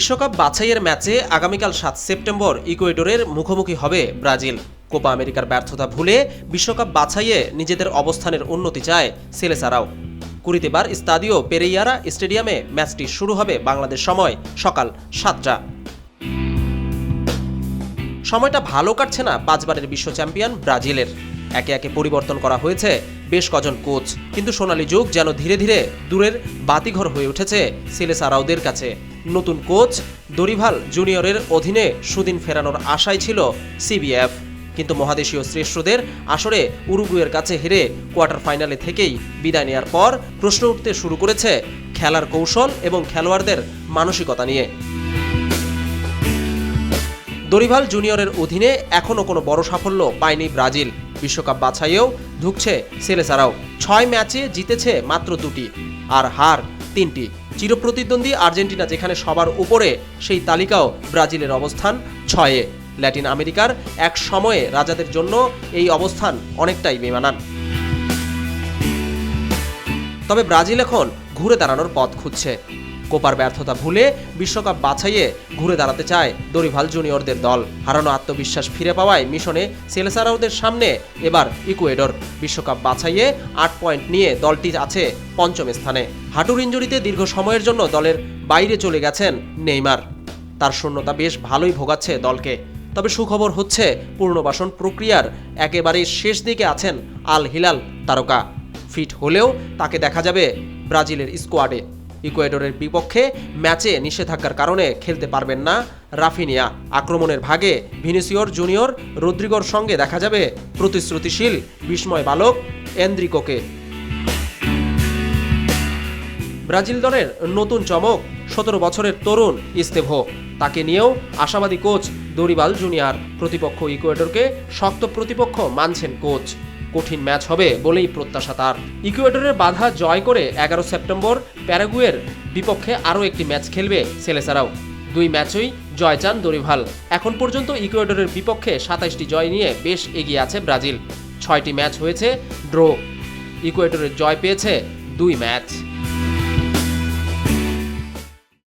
বিশ্বকাপ বাছাইয়ের ম্যাচে আগামীকাল সাত সেপ্টেম্বর ইকুয়েডরের মুখোমুখি হবে ব্রাজিল। কোপা আমেরিকার ব্যর্থতা ভুলে বিশ্বকাপ বাছাইয়ে নিজেদের অবস্থানের উন্নতি চায় সেলেসারাও। কুড়িতেবার স্তাদিও পেরেইয়ারা স্টেডিয়ামে ম্যাচটি শুরু হবে বাংলাদেশ সময় সকাল সাতটা। সময়টা ভালো কাটছে না পাঁচবারের বিশ্ব চ্যাম্পিয়ন ব্রাজিলের। একে একে পরিবর্তন করা হয়েছে বেশ কজন কোচ। কিন্তু সোনালী যুগ যেন ধীরে ধীরে দূরের বাতিঘর হয়ে উঠেছে সিলেসারাউদের কাছে। নতুন কোচ দরিভাল জুনিয়রের অধীনে সুদিন ফেরানোর আশাই ছিল সিবিএফ। কিন্তু মহাদেশীয় শ্রেষ্ঠদের আসরে উরুগুয়ের কাছে হেরে কোয়ার্টার ফাইনালে থেকেই বিদায় নেওয়ার পর প্রশ্ন উঠতে শুরু করেছে খেলার কৌশল এবং খেলোয়াড়দের মানসিকতা নিয়ে। দরিভাল জুনিয়রের অধীনে এখনও কোনো বড় সাফল্য পায়নি ব্রাজিল। বিশ্বকাপ বাছাইয়েও ঢুকছে সেলেসারাও। ছয় ম্যাচে জিতেছে মাত্র দুটি, আর হার তিনটি। চিরপ্রতিদ্বন্দ্বী আর্জেন্টিনা, যেখানে সবার উপরে সেই তালিকাও ব্রাজিলের অবস্থান ছয়ে। ল্যাটিন আমেরিকার এক সময়ে রাজাদের জন্য এই অবস্থান অনেকটাই বেমানান। তবে ব্রাজিল এখন ঘুরে দাঁড়ানোর পথ খুঁজছে। কোপার ব্যর্থতা ভুলে বিশ্বকাপ বাছাইয়ে ঘুরে দাঁড়াতে চায় দরিভাল জুনিয়রদের দল। হারানো আত্মবিশ্বাস ফিরে পাওয়ায় মিশনে সেলেসারাওদের সামনে এবার ইকুয়েডর। বিশ্বকাপ বাছাইয়ে আট পয়েন্ট নিয়ে দলটি আছে পঞ্চম স্থানে। হাঁটুর ইঞ্জুরিতে দীর্ঘ সময়ের জন্য দলের বাইরে চলে গেছেন নেইমার। তার শূন্যতা বেশ ভালোই ভোগাচ্ছে দলকে। তবে সুখবর হচ্ছে, পূর্ণবাসন প্রক্রিয়ার একেবারে শেষ দিকে আছেন আল হিলাল তারকা। ফিট হলেও তাকে দেখা যাবে ব্রাজিলের স্কোয়াডে। ইকুয়েডরের বিপক্ষে ম্যাচে নিষেধাজ্ঞার কারণে খেলতে পারবেন না রাফিনিয়া। আক্রমণের ভাগে ভিনিসিওর জুনিয়র রদ্রিগোর সঙ্গে দেখা যাবে প্রতিশ্রুতিশীল বিস্ময় বালক এন্দ্রিকোকে। ব্রাজিল দলের নতুন চমক সতেরো বছরের তরুণ ইস্তেভো। তাকে নিয়েও আশাবাদী কোচ দরিবাল জুনিয়র। প্রতিপক্ষ ইকুয়েডরকে শক্ত প্রতিপক্ষ মানছেন কোচ। কঠিন ম্যাচ হবে বলেই প্রত্যাশা তার। ইকুয়েডরের বাধা জয় করে এগারো সেপ্টেম্বর প্যারাগুয়ের বিপক্ষে আরও একটি ম্যাচ খেলবে সেলেসারাও। দুই ম্যাচই জয় চান দরিভাল। এখন পর্যন্ত ইকুয়েডরের বিপক্ষে সাতাইশটি জয় নিয়ে বেশ এগিয়ে আছে ব্রাজিল। ছয়টি ম্যাচ হয়েছে ড্র। ইকুয়েডরের জয় পেয়েছে দুই ম্যাচ।